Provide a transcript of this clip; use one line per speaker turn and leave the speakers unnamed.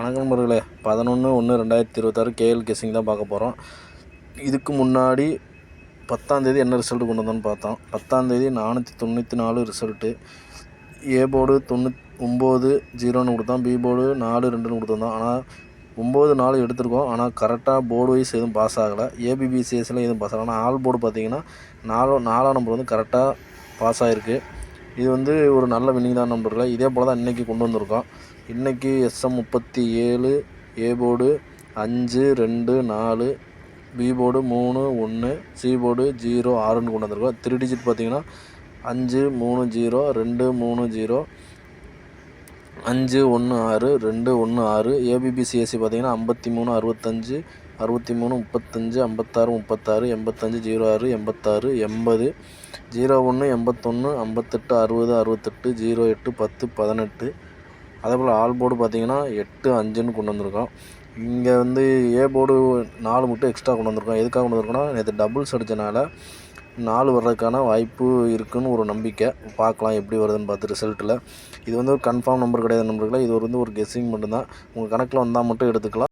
வணக்கம் நண்பர்களே. பதினொன்று ஒன்று ரெண்டாயிரத்தி இருபத்தாறு கேஎல் கெஸிங் தான் பார்க்க போகிறோம் இதுக்கு முன்னாடி பத்தாந்தேதி என்ன ரிசல்ட் கொண்டு வந்தோன்னு பார்த்தோம் பத்தாந்தேதி நானூற்றி தொண்ணூற்றி நாலு ரிசல்ட்டு ஏ போர்டு தொண்ணூத் ஒம்பது ஜீரோன்னு கொடுத்தோம். பி போர்டு நாலு ரெண்டுன்னு கொடுத்துருந்தோம். ஆனால் ஒம்பது நாலு எடுத்திருக்கோம். ஆனால் கரெக்டாக போர்டு வைஸ் எதுவும் பாஸ் ஆகலை. ஏபிபிசிஎஸ்சில் எதுவும் பாஸ் ஆகலை. ஆனால் ஆல் போர்டு பார்த்திங்கன்னா நாலு நாலாம் நம்பர் வந்து கரெக்டாக பாஸ் ஆகிருக்கு இது வந்து ஒரு நல்ல வின்னிங் தான் நம்பர்கள் இதே போல் தான் இன்றைக்கி கொண்டு வந்திருக்கோம். இன்றைக்கி எஸ்எம் முப்பத்தி ஏழு ஏ போர்டு அஞ்சு ரெண்டு நாலு பி போர்டு மூணு ஒன்று சி போர்டு ஜீரோ ஆறுன்னு கொண்டு வந்திருக்கோம். த்ரீ டிஜிட் பார்த்திங்கன்னா அஞ்சு மூணு ஜீரோ ரெண்டு மூணு ஜீரோ அஞ்சு ஒன்று ஆறு ரெண்டு ஒன்று ஆறு ஏபிபிசிஎஸ்சி பார்த்தீங்கன்னா ஐம்பத்தி மூணு அறுபத்தஞ்சு அறுபத்தி மூணு முப்பத்தஞ்சு ஐம்பத்தாறு முப்பத்தாறு எண்பத்தஞ்சு ஜீரோ ஆறு எண்பத்தாறு எண்பது ஜீரோ ஒன்று எண்பத்தொன்று ஐம்பத்தெட்டு அறுபது அறுபத்தெட்டு ஜீரோ எட்டு பத்து பதினெட்டு. அதே போல் ஆல் போர்டு பார்த்தீங்கன்னா எட்டு அஞ்சுன்னு கொண்டு வந்திருக்கோம். இங்கே வந்து ஏ போர்டு நாலு மட்டும் எக்ஸ்ட்ரா கொண்டு வந்திருக்கோம். எதுக்காக கொண்டு வந்திருக்கோம்னா நேற்று டபுள்ஸ் அடித்தனால நாள் வர்றதுக்கான வாய்ப்பு இருக்குன்னு ஒரு நம்பிக்கை. பார்க்கலாம் எப்படி வருதுன்னு பார்த்து ரிசல்ட்டில் இது வந்து ஒரு கன்ஃபார்ம் நம்பர் கிடையாது நம்பர்களை இது ஒரு வந்து ஒரு கெஸ்ஸிங் மட்டும்தான். உங்கள் கணக்கில் வந்தால் மட்டும் எடுத்துக்கலாம்.